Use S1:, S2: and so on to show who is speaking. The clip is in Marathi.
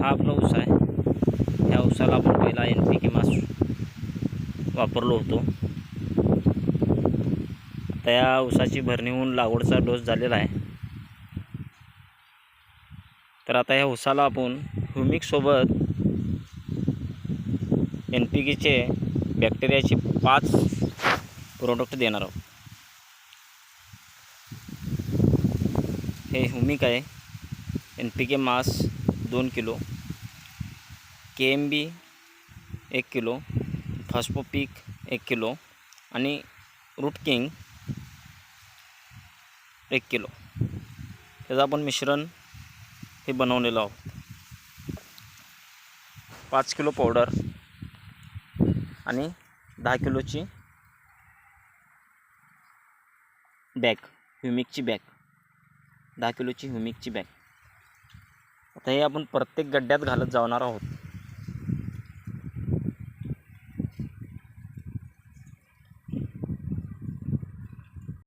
S1: हा आपला ऊस आहे. ह्या ऊसाला आपण पहिला एन पी के मास वापरलो होतो. आता या ऊसाची भरणी होऊन लागवडचा डोस झालेला आहे. तर आता ह्या ऊसाला आपण ह्युमिकसोबत एन पी केचे बॅक्टेरियाचे पाच प्रोडक्ट देणार आहोत. हे ह्युमिक आहे. एन पी के मास दोन किलो. के एम बी एक किलो. फॉस्फोपीक एक किलो. आणि रूट किंग एक किलो. त्याचं आपण मिश्रण हे बनवलेलं आहोत. पाच किलो पावडर आणि दहा किलोची बॅग ह्युमिकची बॅग. दहा किलोची ह्युमिकची बॅग. आता हे आपण प्रत्येक गड्ड्यात घालत जाणार आहोत.